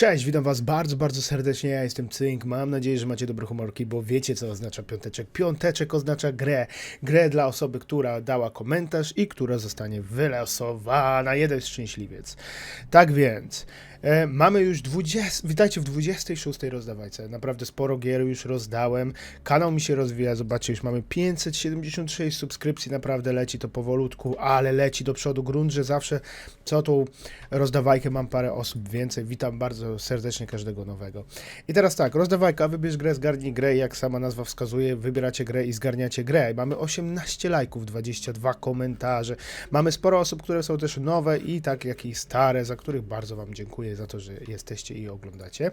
Cześć, witam was bardzo, bardzo serdecznie, ja jestem Cynk, mam nadzieję, że macie dobre humorki, bo wiecie co oznacza piąteczek. Piąteczek oznacza grę, grę dla osoby, która dała komentarz i która zostanie wylosowana, jeden szczęśliwiec. Tak więc, e, mamy już 20, witajcie w 26 rozdawajce, naprawdę sporo gier już rozdałem, kanał mi się rozwija, zobaczcie, już mamy 576 subskrypcji, naprawdę leci to powolutku, ale leci do przodu, grunt, że zawsze co tą rozdawajkę mam parę osób więcej, witam bardzo serdecznie każdego nowego. I teraz tak, rozdawajka, wybierz grę, zgarnij grę, jak sama nazwa wskazuje, wybieracie grę i zgarniacie grę. Mamy 18 lajków, 22 komentarze, mamy sporo osób, które są też nowe i tak jak i stare, za których bardzo Wam dziękuję za to, że jesteście i oglądacie.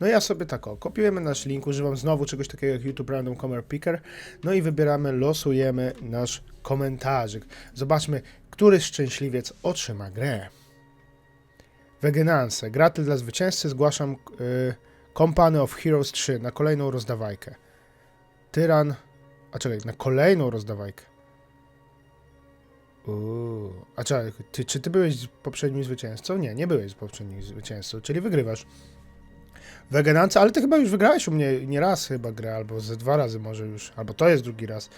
No ja sobie tak o, kopiujemy nasz link, używam znowu czegoś takiego jak YouTube Random Comment Picker, no i wybieramy, losujemy nasz komentarzyk. Zobaczmy, który szczęśliwiec otrzyma grę. Wegenanse. Graty dla zwycięzcy. Zgłaszam y, Company of Heroes 3 na kolejną rozdawajkę. Tyran. A czekaj, na kolejną rozdawajkę. Uuu. A czekaj, ty, czy ty byłeś poprzednim zwycięzcą? Nie, nie byłeś poprzednim zwycięzcą, czyli wygrywasz. Wegenance, ale ty chyba już wygrałeś u mnie nie raz chyba grę, albo ze dwa razy może już, albo to jest drugi raz.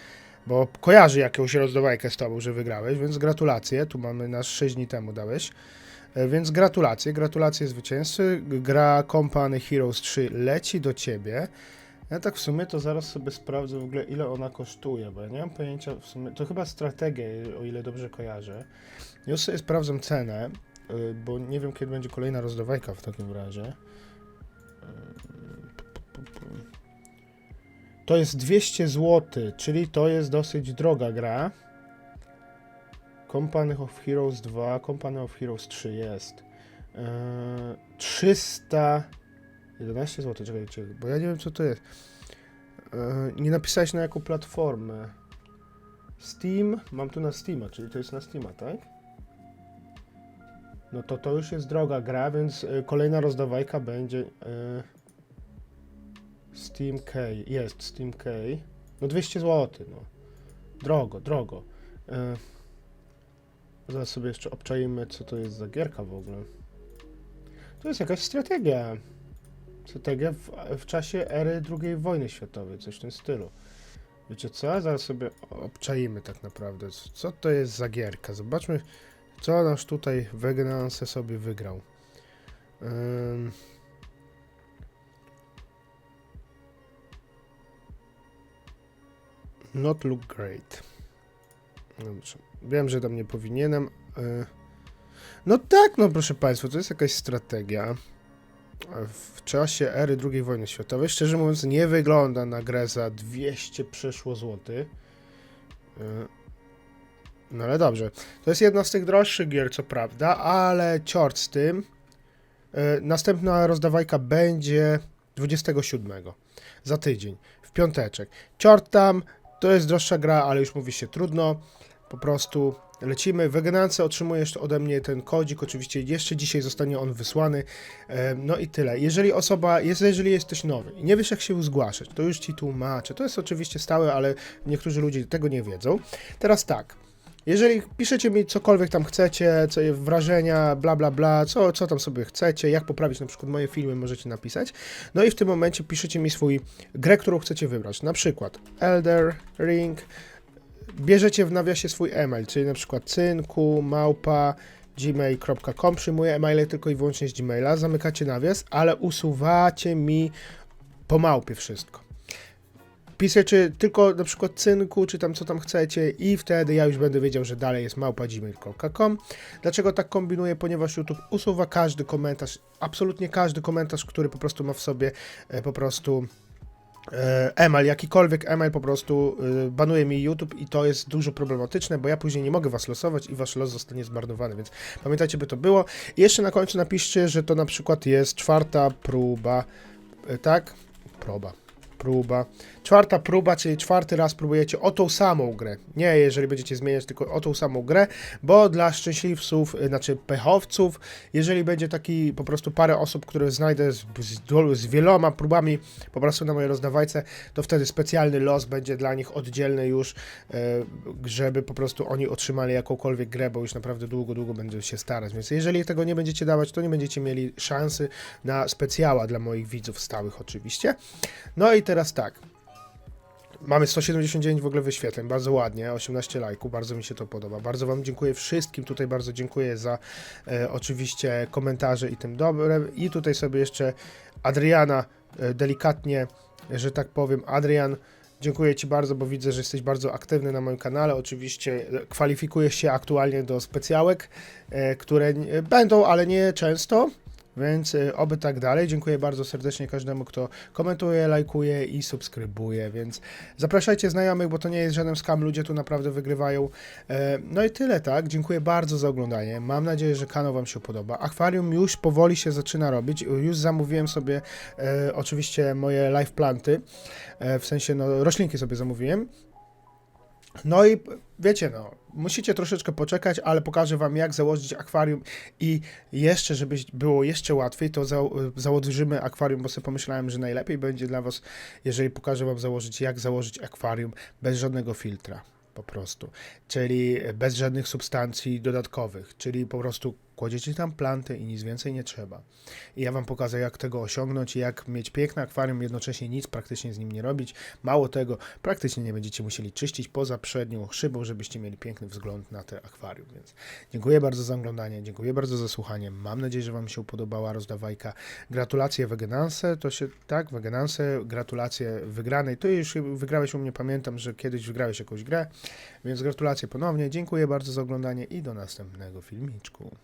Bo kojarzy jakąś rozdawajkę z tobą, że wygrałeś, więc gratulacje. Tu mamy nasz 6 dni temu dałeś. E, Więc gratulacje, gratulacje zwycięzcy. Gra Company Heroes 3 leci do ciebie. Ja tak w sumie to zaraz sobie sprawdzę w ogóle ile ona kosztuje, bo ja nie mam pojęcia w sumie, to chyba strategia, o ile dobrze kojarzę. Już sobie sprawdzam cenę, y, bo nie wiem kiedy będzie kolejna rozdawajka w takim razie. Pu. To jest 200 zł, czyli to jest dosyć droga gra. Company of Heroes 2, Company of Heroes 3 jest. Eee, 311 zł, czekaj, czekaj, bo ja nie wiem co to jest. Eee, nie napisałeś na jaką platformę. Steam, mam tu na Steama, czyli to jest na Steama, tak? No to to już jest droga gra, więc e, kolejna rozdawajka będzie e, Steam K, jest Steam K. No 200 zł, no. Drogo, drogo. E, Zaraz sobie jeszcze obczajmy, co to jest za gierka w ogóle. To jest jakaś strategia. Strategia w, w czasie ery II wojny światowej, coś w tym stylu. Wiecie co? Zaraz sobie obczajmy tak naprawdę, co to jest za gierka. Zobaczmy, co nasz tutaj Wegenanse sobie wygrał. Ym... Not look great. Dobrze. Wiem, że tam nie powinienem. y. No tak, no proszę Państwa, to jest jakaś strategia. W czasie ery II wojny światowej, szczerze mówiąc, nie wygląda na grę za 200 przeszło złoty. Y. No ale dobrze. To jest jedna z tych droższych gier, co prawda, ale ciort z tym. Y, Następna rozdawajka będzie 27. Za tydzień. W piąteczek. Ciort tam, to jest droższa gra, ale już mówi się trudno. Po prostu lecimy. Weganance otrzymujesz ode mnie ten kodzik. Oczywiście jeszcze dzisiaj zostanie on wysłany. E, No i tyle. Jeżeli osoba, jest, jeżeli jesteś nowy i nie wiesz jak się zgłaszać, to już ci tłumaczę. To jest oczywiście stałe, ale niektórzy ludzie tego nie wiedzą. Teraz tak. Jeżeli piszecie mi cokolwiek tam chcecie, co wrażenia, bla bla bla, co, co tam sobie chcecie, jak poprawić na przykład moje filmy, możecie napisać. No i w tym momencie piszecie mi swój grę, którą chcecie wybrać. Na przykład Elder Ring, bierzecie w nawiasie swój e-mail, czyli na przykład cynku, małpa, gmail.com, przyjmuję e-maile tylko i wyłącznie z Gmaila, zamykacie nawias, ale usuwacie mi po małpie wszystko. Piszecie tylko na przykład cynku, czy tam co tam chcecie i wtedy ja już będę wiedział, że dalej jest małpa gmail.com. Dlaczego tak kombinuję? Ponieważ YouTube usuwa każdy komentarz, absolutnie każdy komentarz, który po prostu ma w sobie e, po prostu email, jakikolwiek email po prostu e, banuje mi YouTube i to jest dużo problematyczne, bo ja później nie mogę was losować i wasz los zostanie zmarnowany, więc pamiętajcie, by to było. I jeszcze na końcu napiszcie, że to na przykład jest czwarta próba, e, tak? Proba. Próba. Czwarta próba, czyli czwarty raz próbujecie o tą samą grę. Nie, jeżeli będziecie zmieniać, tylko o tą samą grę, bo dla szczęśliwców, y, znaczy pechowców, jeżeli będzie taki po prostu parę osób, które znajdę z, z, z wieloma próbami po prostu na mojej rozdawajce, to wtedy specjalny los będzie dla nich oddzielny już, e, żeby po prostu oni otrzymali jakąkolwiek grę, bo już naprawdę długo, długo będę się starać. Więc jeżeli tego nie będziecie dawać, to nie będziecie mieli szansy na specjała dla moich widzów stałych oczywiście. No i teraz tak. Mamy 179 w ogóle wyświetleń, bardzo ładnie, 18 lajków, bardzo mi się to podoba. Bardzo Wam dziękuję wszystkim, tutaj bardzo dziękuję za e, oczywiście komentarze i tym dobrem. I tutaj sobie jeszcze Adriana e, delikatnie, że tak powiem, Adrian, dziękuję Ci bardzo, bo widzę, że jesteś bardzo aktywny na moim kanale. Oczywiście e, kwalifikujesz się aktualnie do specjałek, e, które będą, ale nie często. Więc y, oby tak dalej. Dziękuję bardzo serdecznie każdemu, kto komentuje, lajkuje i subskrybuje. Więc zapraszajcie znajomych, bo to nie jest żaden skam. Ludzie tu naprawdę wygrywają. E, No i tyle, tak. Dziękuję bardzo za oglądanie. Mam nadzieję, że kanał Wam się podoba. Akwarium już powoli się zaczyna robić. Już zamówiłem sobie e, oczywiście moje live planty. E, w sensie, no, roślinki sobie zamówiłem. No i wiecie, no, musicie troszeczkę poczekać, ale pokażę wam jak założyć akwarium i jeszcze, żeby było jeszcze łatwiej, to za, założymy akwarium, bo sobie pomyślałem, że najlepiej będzie dla was, jeżeli pokażę wam założyć, jak założyć akwarium bez żadnego filtra. Po prostu, czyli bez żadnych substancji dodatkowych, czyli po prostu kładziecie tam planty i nic więcej nie trzeba. I ja Wam pokażę, jak tego osiągnąć jak mieć piękne akwarium, jednocześnie nic praktycznie z nim nie robić. Mało tego, praktycznie nie będziecie musieli czyścić poza przednią szybą, żebyście mieli piękny wzgląd na te akwarium. Więc dziękuję bardzo za oglądanie, dziękuję bardzo za słuchanie. Mam nadzieję, że Wam się podobała rozdawajka. Gratulacje Wegenanse, to się tak, Wegenanse, gratulacje wygranej. To już wygrałeś u mnie, pamiętam, że kiedyś wygrałeś jakąś grę, więc gratulacje ponownie. Dziękuję bardzo za oglądanie i do następnego filmiczku.